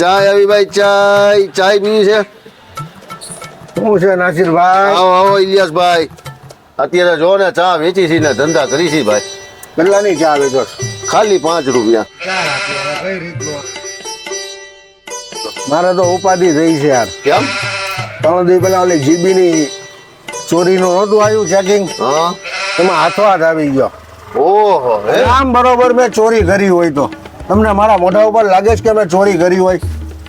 ચાય આવી ભાઈ ચાય ચાય પીવી છે. શું છે નાસિરભાઈ? આવો આવો ઇલિયાસભાઈ. અત્યારે જો ને ચા વેચી છે ને ધંધા કરી છે ભાઈ. કેટલાની ચા વેચો ખાલી પાંચ રૂપિયા. મારે તો ઉપાધિ થઈ છે યાર. કેમ? ત્રણ દી પેલા ઓલી જીબી ની ચોરીનું નહોતું આવ્યું ચેકિંગ એમાં હાથો હાથ આવી ગયો. ઓહો આમ બરોબર મેં ચોરી કરી હોય તો. તમને મારા મોઢા ઉપર લાગે છે કે મેં ચોરી કરી હોય.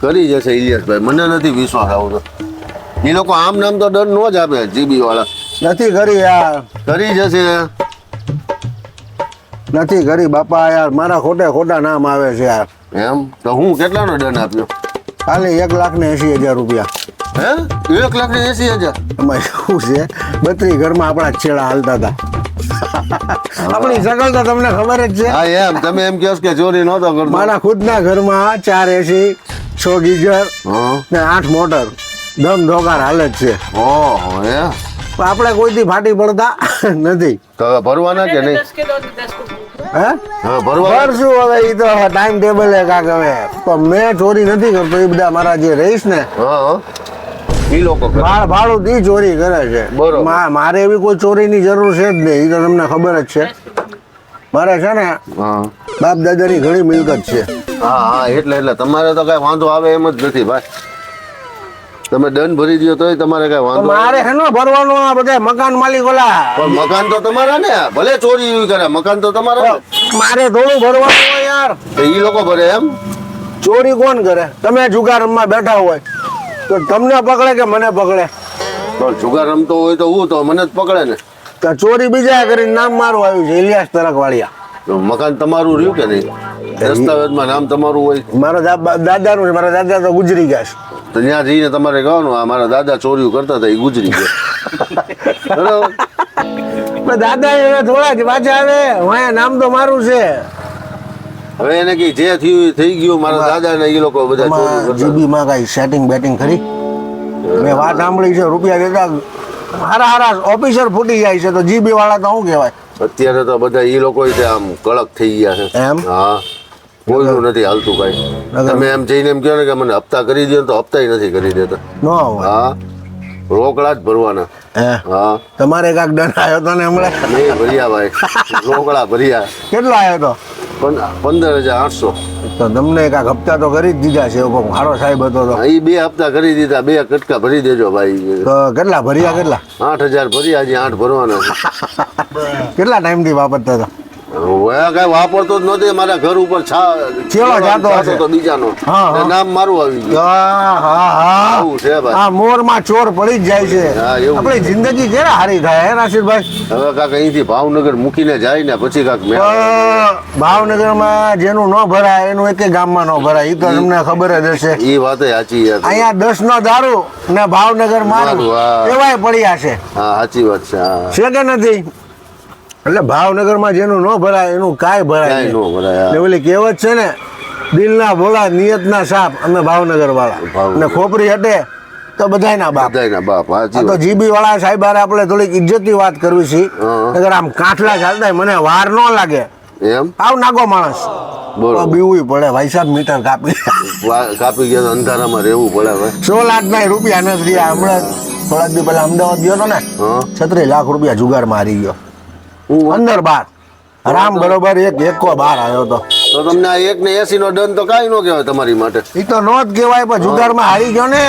કરી જશે ઇલિયાસભાઈ મને નથી વિશ્વાસ આવતો એ લોકો આમ નામ તો ડર નો જ આપે જીબી વાળા નથી કરી યાર. કરી જશે. નથી કરી બાપા યાર મારા ખોટે ખોટા નામ આવે છે યાર. એમ? તો હું કેટલાનો દંડ આપ્યો? ખાલી એક લાખ ને એસી હજાર રૂપિયા. હે? એક લાખ ને એસી હજાર? એમાં એવું છે? બત્રી ઘરમાં આપણા છેડા હાલતા હતા. આપણી શકલ તો તમને ખબર જ છે. હા એમ. તમે એમ કહો છો કે ચોરી નહોતો કરતો. મારા ખુદના ઘરમાં ચાર એસી છ ગીઝર ને આઠ મોટર. દમ ધોકાર હાલે જ છે. ઓહો હે પણ આપણે કોઈથી ફાટી પડતા? નથી. તો ભરવાના કે નહીં? હે? ભરવા હવે એ તો ટાઈમ ટેબલ કાંક હવે. પણ મેં ચોરી નથી કરતો એ બધા મારા જે રહીશ ને. હા લોકો ભાડ દી ચોરી કરે છે. બરોબર. મા- મારે એવી કોઈ ચોરીની જરૂર છે જ નહીં. એ તો તમને ખબર જ છે. મારે છે ને બાપ દાદાની ઘણી મિલકત છે. હા હા એટલે એટલે તમારે તો કઈ વાંધો આવે એમ જ નથી ભાઈ. તમે દંડ ભરી દો તોય તમારે કઈ વાંધો મારે હેનો ભરવાનું આ બધા મકાન માલિક ઓલા. પણ મકાન તો તમારા ને ભલે ચોરી એવી કરે મકાન તો તમારા મારે થોડું ભરવાનું હોય યાર. તો ઈ લોકો ભરે એમ? ચોરી કોણ કરે? તમે જુગારમાં બેઠા હોય. તો તમને પકડે કે મને પકડે? પણ જુગાર રમતો હોય તો હું તો મને જ પકડે ને. તો ચોરી બીજા કરીને નામ મારું આવ્યું છે ઇલિયાસ તરકવાળિયા. તો મકાન તમારું રહ્યું કે નહીં? દસ્તાવેજમાં નામ તમારું હોય? મારા દાદાનું છે મારા દાદા તો ગુજરી ગયા છે. તો ત્યાં જઈને તમારે કહેવાનું આ મારા દાદા ચોરીઓ કરતા હતા એ ગુજરી ગયા. બરાબર? દાદા એ થોડા જ પાછા આવે નામ તો મારું છે. હવે એને કે જે થયું થઈ ગયું મારા દાદા ને એ લોકો બધા જીબી માં કઈ સેટિંગ બેટિંગ ખરી? મેં વાત સાંભળી છે રૂપિયા દેતા હારા હારા ઓફિસર ફૂટી જાય છે તો જીબી વાળા તો શું કહેવાય? અત્યારે તો બધા એ લોકો આમ કડક થઈ ગયા છે. એમ? હા. કોઈનું નથી હાલતું કઈ. તમે એમ જઈને એમ કહો ને કે મને હપ્તા કરી દો તો હપ્તા નથી કરી દેતા. હા. રોકડા જ ભરવાના. હા? તમારે કાંક દંડ આવ્યો તો ને હમણાં? ભર્યા ભાઈ. રોકડા ભર્યા. કેટલો આવ્યો તો? પંદર હજાર આઠસો. તો તમને કાંક હપ્તા તો કરી જ દીધા છે સારો સાહેબ હતો તો. એ બે હપ્તા કરી દીધા બે કટકા ભરી દેજો ભાઈ. કેટલા ભર્યા કેટલા? આઠ હજાર ભર્યા હજી આઠ ભરવાના કેટલા ટાઈમથી વાપરતા હતા? કઈ વાપરતો જ નથી મારા ઘર ઉપર છા જાતો હશે. તો બીજાનો. નામ મારું આવી ગયું. હા હા હા. છે ભાઈ આ મોરમાં ચોર પડી જ જાય છે. આપણી જિંદગી કેરા હારી થાય હે નાસિરભાઈ? હવે કાક અહીંથી ભાવનગર મૂકીને જાય ને પછી કાક ભાવનગરમાં જેનું ન ભરાય એનું એક ગામમાં ન ભરાય એ તો તમને ખબર જ હશે. એ વાત સાચી યાર અહીંયા દસ નો દારૂ ને ભાવનગર મારું, એવાય પડ્યા છે. હા સાચી વાત છે છે કે નથી? એટલે ભાવનગરમાં જેનું ન ભરાય એનું કાંઈ ભરાય ન ભરાય. ઓલી કહેવત છે ને દિલના ભોળા નિયતના સાપ અમે ભાવનગર. વાળા અને ખોપરી હટે તો બધાયના બાપ. બધાયના બાપ આ તો જીબી વાળા સાહેબ આપણે થોડીક ઇજ્જતની વાત કરવી છે. અગર આમ કાઠલા ચાલતા મને વાર ન લાગે. એમ? આવ નાગો માણસ. બીવું પડે ભાઈ સાહેબ મીટર કાપી. કાપી ગયા તો અંધારામાં રહેવું પડે ભાઈ સો લાખ ના રૂપિયા નથી હમણાં થોડાક દી પહેલા અમદાવાદ ગયો હતો ને છત્રીસ લાખ રૂપિયા જુગાર મારી ગયો. હું અંદર બાર. રામ બરોબર એક એકો બાર આવ્યો તો. તો તમને આ એક ને એસી નો દંડ તો કાંઈ ન કહેવાય તમારી માટે. એ તો નો જ કહેવાય પણ જુગારમાં હારી ગયો ને.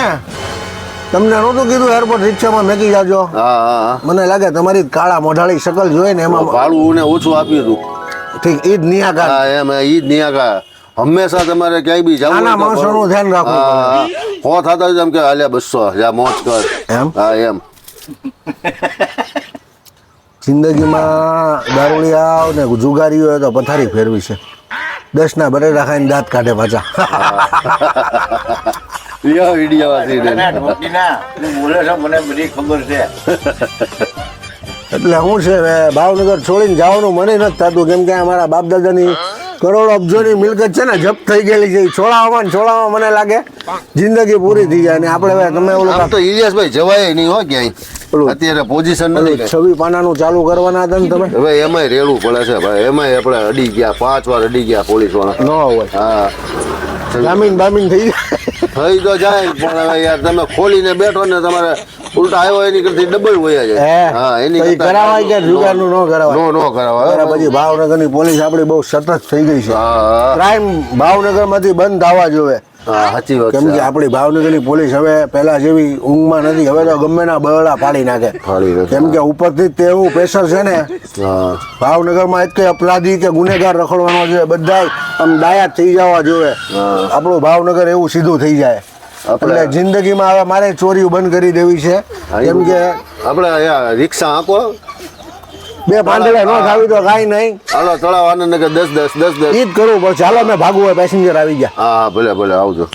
તમને નહોતું કીધું એરપોર્ટ રિક્ષામાં મેકી જાજો. મને લાગે તમારી કાળા મોઢાળી શકલ જોઈ ને એમાં ભાડું ને ઓછું આપ્યું હતું ઠીક ઈ જ નિયાકાર હા એમ ઈ જ નિયાકા હંમેશા તમારે ક્યાંય બી જવું ના માણસો નું ધ્યાન રાખવું હા, થતા એમ કે હાલ્યા બસો જા મોજ કર. એમ? હા એમ. જિંદગીમાં દારૂડિયા ને જુગારીઓ હોય તો પથારી ફેરવી છે. દસ ના બટેટા ખાઈને દાંત કાઢે પાછા. એટલે હું છે ભાવનગર છોડીને જવાનું મને નથી થતું કેમ કે અમારા બાપ દાદાની કરોડો અબજોની મિલકત છે ને જપ્ત થઈ ગયેલી છે. છોડાવવામાં છોડાવવામાં મને લાગે જિંદગી પૂરી થઈ જાય. ને આપણે હવે તમે ઓલું તો ઇલિયાસભાઈ જવાય નહીં હો ક્યાંય. અત્યારે પોઝિશન નથી છવી પાનાનું ચાલુ કરવાના હતા ને તમે? હવે એમાંય રેડવું પડે છે ભાઈ. એમાંય આપણે અડી ગયા પાંચ વાર અડી ગયા પોલીસવાળા ન હોય. હા. જામીન બામીન થઈ જાય. થઈ તો જાય પણ હવે યાર તમે ખોલીને બેઠો ને તમારે ઉલટા આવ્યો એની કરતી ડબલ હોય છે હા? એની કરાવાય કે જુગારનું ન કરાવાય? નો નો કરાવાય. પછી પછી ભાવનગરની પોલીસ આપણી બહુ સતત થઈ ગઈ છે. હા ભાવનગરમાંથી ભાવનગરમાંથી બંધ થવા જોવે હા સાચી વાત કેમ કે આપણી ભાવનગરની પોલીસ હવે પહેલા જેવી ઊંઘમાં નથી હવે તો ગમે ના બળા પાડી નાખે. કેમ કે ઉપરથી તે એવું પ્રેશર છે ને. ભાવનગરમાં એક અપરાધી કે ગુનેગાર રખડવાનો છે બધા આમ ડાયા થઈ જવા જોવે. આપણું ભાવનગર એવું સીધું થઈ જાય. આપણે- એટલે જિંદગીમાં હવે મારે ચોરીઓ બંધ કરી દેવી છે. કેમ કે આપણે અહીંયા રિક્ષા આંકો બે પાંદડા નો ખાવી તો કાંઈ નહીં. હાલો તળાવ આનંદ નગર દસ દસ દસ દસ. ઈ જ કરવું પડશે. ચાલો મેં ભાગવું હોય પેસેન્જર આવી ગયા. હા હા ભલે ભલે આવજો.